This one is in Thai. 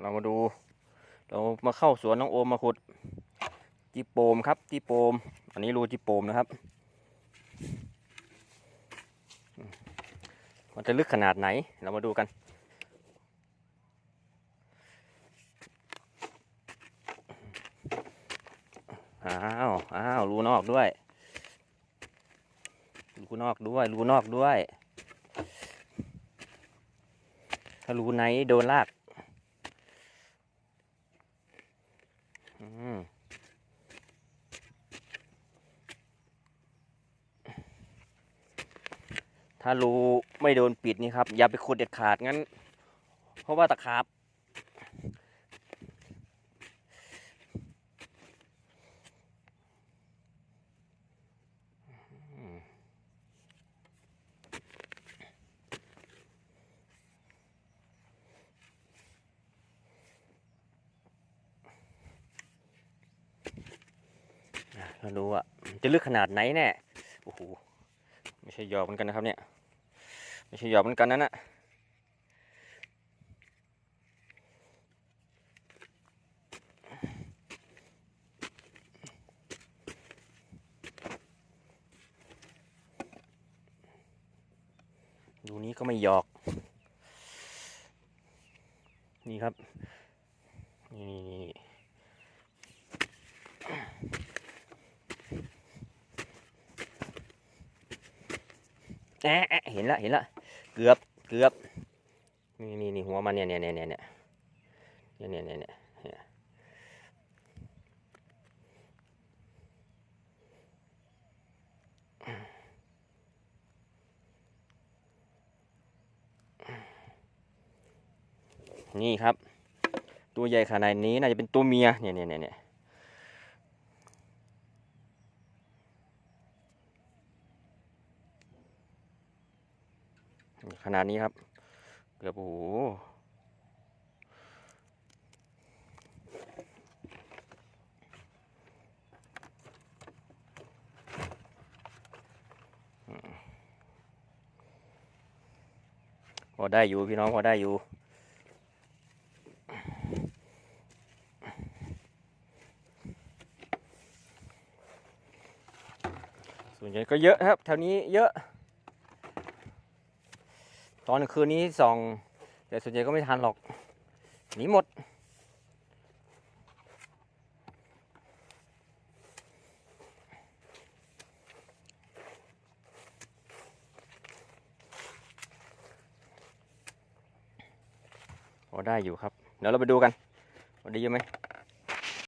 เรามาดู เรามาเข้าสวนน้องโอมมาขุดจีโปมครับจีโปม อันนี้รูจีโปมนะครับ มันจะลึกขนาดไหน เรามาดูกัน อ้าวอ้าวรูนอกด้วย รูนอกด้วย รูนอกด้วย ถ้ารูไหนโดนลาก อืม ถ้ารูไม่โดนปิดนี่ครับ อย่าไปขุดเด็ดขาดงั้น เพราะว่าตะขาบ อ่ราดูอะจะลึกขนาดไหนแน่โอ้โหไม่ใช่หยอกเหมือนกันนะครับเนี่ยไม่ใช่หยอกเหมือนกันนั่นนะดูนี้ก็ไม่หยอก นี่ครับ นี่นี่นี่ แอะแอะเห็นละเห็นละ เกือบเกือบนี่นี่นี่หัวมันเนี่ยเนี่ยเนี่ยเนี่ยเนี่ยเนี่ยเนี่ยเนี่ยนี่ครับ ตัวใหญ่ขนาดนี้น่าจะเป็นตัวเมียเนี่ยเนี่ยเนี่ยเนี่ย ขนาดนี้ครับ เกือบโอ้โหพอได้อยู่พี่น้องพอได้อยู่ส่วนใหญ่ก็เยอะครับแถวนี้เยอะ ตอนคืนนี้ส่อง แต่ส่วนใหญ่ก็ไม่ทันหรอก หนีหมด พอได้อยู่ครับ เดี๋ยวเราไปดูกันว่าด้เยอะไหม